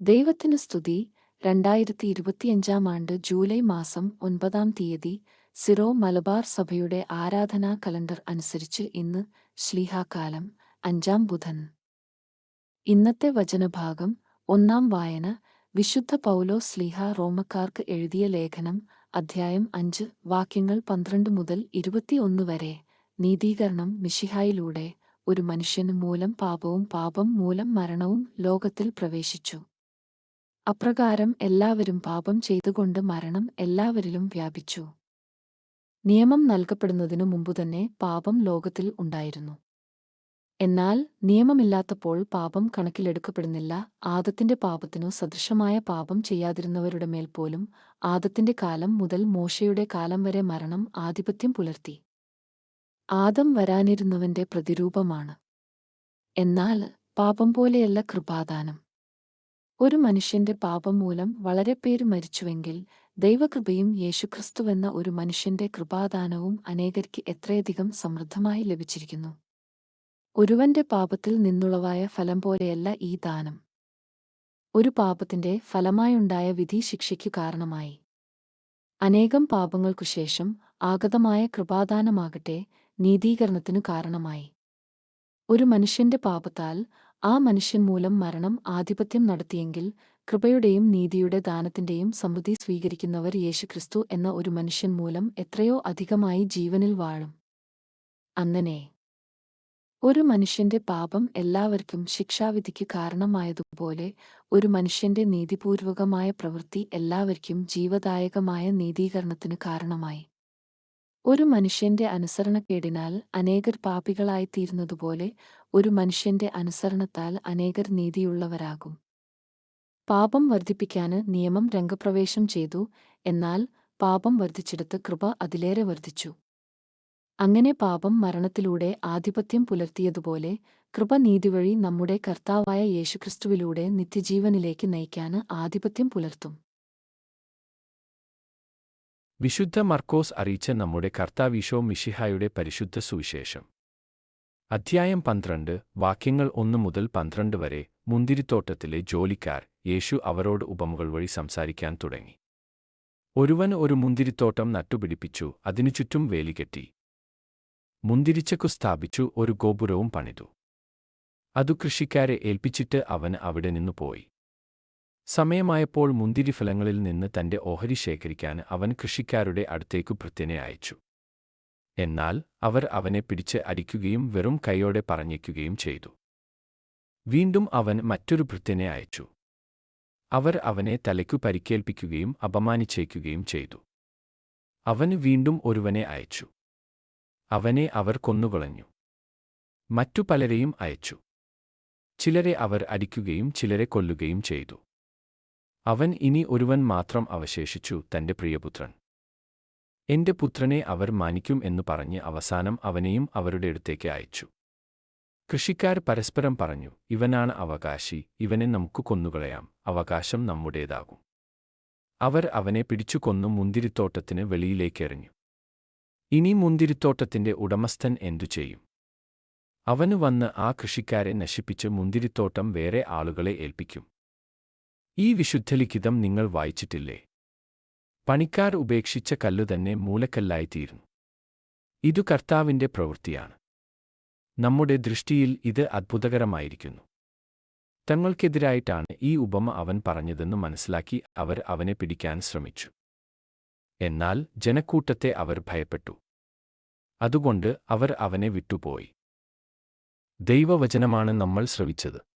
ദൈവത്തിന് സ്തുതി. രണ്ടായിരത്തി ഇരുപത്തിയഞ്ചാം ആണ്ട് ജൂലൈ മാസം ഒൻപതാം തീയതി സിറോ മലബാർ സഭയുടെ ആരാധനാ കലണ്ടർ അനുസരിച്ച് ഇന്ന് ശ്ലീഹാകാലം അഞ്ചാം ബുധൻ. ഇന്നത്തെ വചനഭാഗം ഒന്നാം വായന വിശുദ്ധ പൗലോ സ്ലീഹ റോമക്കാർക്ക് എഴുതിയ ലേഖനം അധ്യായം അഞ്ച് വാക്യങ്ങൾ പന്ത്രണ്ട് മുതൽ ഇരുപത്തിയൊന്ന് വരെ. നീതീകരണം മിഷിഹായിലൂടെ ഒരു മനുഷ്യന് മൂലം പാപവും പാപം മൂലം മരണവും ലോകത്തിൽ പ്രവേശിച്ചു. അപ്രകാരം എല്ലാവരും പാപം ചെയ്തുകൊണ്ട് മരണം എല്ലാവരിലും വ്യാപിച്ചു. നിയമം നൽകപ്പെടുന്നതിനു മുമ്പുതന്നെ പാപം ലോകത്തിൽ ഉണ്ടായിരുന്നു. എന്നാൽ നിയമമില്ലാത്തപ്പോൾ പാപം കണക്കിലെടുക്കപ്പെടുന്നില്ല. ആദത്തിന്റെ പാപത്തിനു സദൃശമായ പാപം ചെയ്യാതിരുന്നവരുടെ മേൽ പോലും ആദത്തിന്റെ കാലം മുതൽ മോശയുടെ കാലം വരെ മരണം ആധിപത്യം പുലർത്തി. ആദം വരാനിരുന്നവന്റെ പ്രതിരൂപമാണ്. എന്നാൽ പാപം പോലെയല്ല കൃപാദാനം. ഒരു മനുഷ്യന്റെ പാപം മൂലം വളരെ പേര് മരിച്ചുവെങ്കിൽ ദൈവകൃപയും യേശുക്രിസ്തുവെന്ന ഒരു മനുഷ്യന്റെ കൃപാദാനവും അനേകർക്ക് എത്രയധികം സമൃദ്ധമായി ലഭിച്ചിരിക്കുന്നു. ഒരുവന്റെ പാപത്തിൽ നിന്നുളവായ ഫലം പോലെയല്ല ഈ ദാനം. ഒരു പാപത്തിന്റെ ഫലമായുണ്ടായ വിധി ശിക്ഷയ്ക്കു കാരണമായി. അനേകം പാപങ്ങൾക്കു ശേഷം ആഗതമായ കൃപാദാനമാകട്ടെ നീതീകരണത്തിനു കാരണമായി. ഒരു മനുഷ്യന്റെ പാപത്താൽ ആ മനുഷ്യൻ മൂലം മരണം ആധിപത്യം നടത്തിയെങ്കിൽ കൃപയുടെയും നീതിയുടെ ദാനത്തിന്റെയും സമൃദ്ധി സ്വീകരിക്കുന്നവർ യേശുക്രിസ്തു എന്ന ഒരു മനുഷ്യൻ മൂലം എത്രയോ അധികമായി ജീവനിൽ വാഴും. അങ്ങനെ ഒരു മനുഷ്യന്റെ പാപം എല്ലാവർക്കും ശിക്ഷാവിധിക്ക് കാരണമായതുപോലെ ഒരു മനുഷ്യന്റെ നീതിപൂർവകമായ പ്രവൃത്തി എല്ലാവർക്കും ജീവദായകമായ നീതീകരണത്തിന് കാരണമായി. ഒരു മനുഷ്യന്റെ അനുസരണക്കേടിനാൽ അനേകർ പാപികളായിത്തീരുന്നതുപോലെ ഒരു മനുഷ്യന്റെ അനുസരണത്താൽ അനേകർ നീതിയുള്ളവരാകും. പാപം വർദ്ധിപ്പിക്കാന് നിയമം രംഗപ്രവേശം ചെയ്തു എന്നാൽ പാപം വർദ്ധിച്ചെടുത്ത് കൃപ അതിലേറെ വർദ്ധിച്ചു. അങ്ങനെ പാപം മരണത്തിലൂടെ ആധിപത്യം പുലർത്തിയതുപോലെ കൃപ നീതിവഴി നമ്മുടെ കർത്താവായ യേശുക്രിസ്തുവിലൂടെ നിത്യജീവനിലേക്ക് നയിക്കാന് ആധിപത്യം പുലർത്തും. വിശുദ്ധ മർക്കോസ് അറിയിച്ച നമ്മുടെ കർത്താവീശോ മിഷിഹായുടെ പരിശുദ്ധ സുവിശേഷം. അധ്യായം പന്ത്രണ്ട് വാക്യങ്ങൾ ഒന്ന് മുതൽ പന്ത്രണ്ട് വരെ മുന്തിരിത്തോട്ടത്തിലെ ജോലിക്കാർ യേശു അവരോട് ഉപമകൾ വഴി സംസാരിക്കാൻ തുടങ്ങി. ഒരുവൻ ഒരു മുന്തിരിത്തോട്ടം നട്ടുപിടിപ്പിച്ചു അതിനു ചുറ്റും വേലികെട്ടി മുന്തിരിച്ചക്കു സ്ഥാപിച്ചു ഒരു ഗോപുരവും പണിതു. അതു കൃഷിക്കാരെ ഏൽപ്പിച്ചിട്ട് അവൻ അവിടെ നിന്നു പോയി. സമയമായപ്പോൾ മുന്തിരിഫലങ്ങളിൽ നിന്ന് തന്റെ ഓഹരി ശേഖരിക്കാൻ അവൻ കൃഷിക്കാരുടെ അടുത്തേക്കു ഭൃത്യനെ അയച്ചു. എന്നാൽ അവർ അവനെ പിടിച്ച് അടിക്കുകയും വെറും കൈയോടെ പറഞ്ഞേക്കുകയും ചെയ്തു. വീണ്ടും അവൻ മറ്റൊരു ഭൃത്യനെ അയച്ചു. അവർ അവനെ തലയ്ക്കു പരിക്കേൽപ്പിക്കുകയും അപമാനിച്ചേക്കുകയും ചെയ്തു. അവൻ വീണ്ടും ഒരുവനെ അയച്ചു. അവനെ അവർ കൊന്നുകളഞ്ഞു. മറ്റു പലരെയും അയച്ചു. ചിലരെ അവർ അടിക്കുകയും ചിലരെ കൊല്ലുകയും ചെയ്തു. അവൻ ഇനി ഒരുവൻ മാത്രം അവശേഷിച്ചു തന്റെ പ്രിയപുത്രൻ. എന്റെ പുത്രനെ അവർ മാനിക്കും എന്നു പറഞ്ഞ് അവസാനം അവനെയും അവരുടെ അടുത്തേക്ക് അയച്ചു. കൃഷിക്കാർ പരസ്പരം പറഞ്ഞു ഇവനാണ് അവകാശി ഇവനെ നമുക്ക് കൊന്നുകളയാം അവകാശം നമ്മുടേതാകും. അവർ അവനെ പിടിച്ചു കൊന്നു മുന്തിരിത്തോട്ടത്തിന് വെളിയിലേക്കെറിഞ്ഞു ഇനി മുന്തിരിത്തോട്ടത്തിന്റെ ഉടമസ്ഥൻ എന്തു ചെയ്യും? അവന് വന്ന് ആ കൃഷിക്കാരെ നശിപ്പിച്ച് മുന്തിരിത്തോട്ടം വേറെ ആളുകളെ ഏൽപ്പിക്കും. ഈ വിശുദ്ധലിഖിതം നിങ്ങൾ വായിച്ചിട്ടില്ലേ? പണിക്കാർ ഉപേക്ഷിച്ച കല്ലു തന്നെ മൂലക്കല്ലായിത്തീരുന്നു. ഇതു കർത്താവിന്റെ പ്രവൃത്തിയാണ്. നമ്മുടെ ദൃഷ്ടിയിൽ ഇത് അത്ഭുതകരമായിരിക്കുന്നു. തങ്ങൾക്കെതിരായിട്ടാണ് ഈ ഉപമ അവൻ പറഞ്ഞതെന്ന് മനസ്സിലാക്കി അവർ അവനെ പിടിക്കാൻ ശ്രമിച്ചു. എന്നാൽ ജനക്കൂട്ടത്തെ അവർ ഭയപ്പെട്ടു. അതുകൊണ്ട് അവർ അവനെ വിട്ടുപോയി. ദൈവവചനമാണ് നമ്മൾ ശ്രവിച്ചത്.